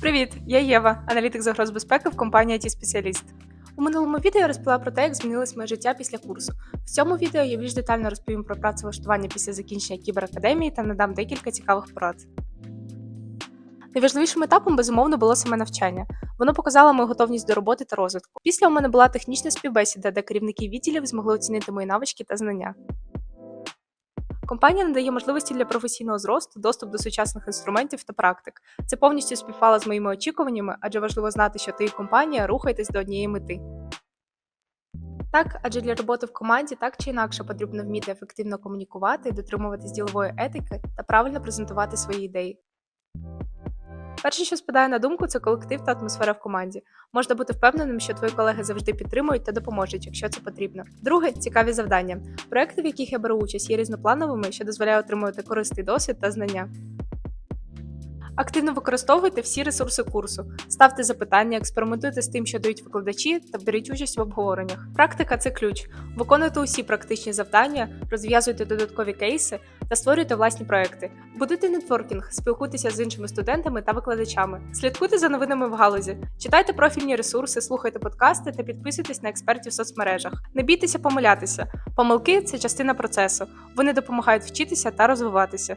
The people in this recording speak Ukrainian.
Привіт, я Єва, аналітик загроз безпеки в компанії it спеціаліст У минулому відео я розповіла про те, як змінилось моє життя після курсу. В цьому відео я більш детально розповім про працевлаштування після закінчення кіберакадемії та надам декілька цікавих порад. Найважливішим етапом, безумовно, було саме навчання. Воно показало мою готовність до роботи та розвитку. Після у мене була технічна співбесіда, де керівники відділів змогли оцінити мої навички та знання. Компанія надає можливості для професійного зросту, доступ до сучасних інструментів та практик. Це повністю співпало з моїми очікуваннями, адже важливо знати, що ти і компанія рухаєтесь до однієї мети. Так, адже для роботи в команді так чи інакше потрібно вміти ефективно комунікувати, дотримуватись ділової етики та правильно презентувати свої ідеї. Перше, що спадає на думку, це колектив та атмосфера в команді. Можна бути впевненим, що твої колеги завжди підтримують та допоможуть, якщо це потрібно. Друге цікаві завдання. Проекти, в яких я беру участь, є різноплановими, що дозволяє отримувати корисний досвід та знання. Активно використовуйте всі ресурси курсу, ставте запитання, експериментуйте з тим, що дають викладачі, та беріть участь в обговореннях. Практика це ключ. Виконуйте усі практичні завдання, розв'язуйте додаткові кейси та створюйте власні проекти. Будуйте нетворкінг, спілкуйтеся з іншими студентами та викладачами. Слідкуйте за новинами в галузі, читайте профільні ресурси, слухайте подкасти та підписуйтесь на експертів в соцмережах. Не бійтеся помилятися. Помилки це частина процесу. Вони допомагають вчитися та розвиватися.